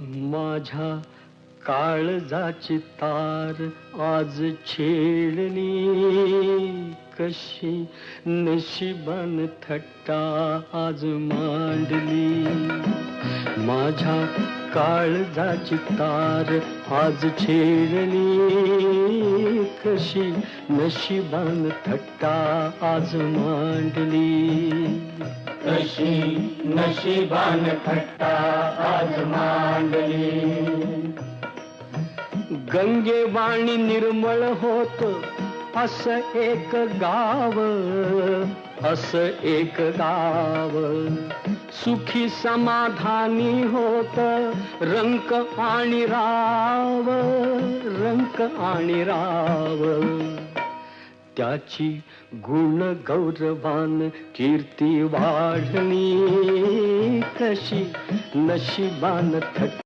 माझ्या काळजाची तार आज छेडली. कशी नशिबान थट्टा आज मांडली. माझ्या काळजाची तार आज छेडली. कशी नशिबान थट्टा आज मांडली. कशी नशिबान थट्टा आज मांडली गंगे वाणी निर्मळ होत, असं एक गाव, असं एक गाव। सुखी समाधानी होत, रंक आणि राव, रंक आणि राव। त्याची गुण गौरवान कीर्ती वाढणी कशी नशिबान थट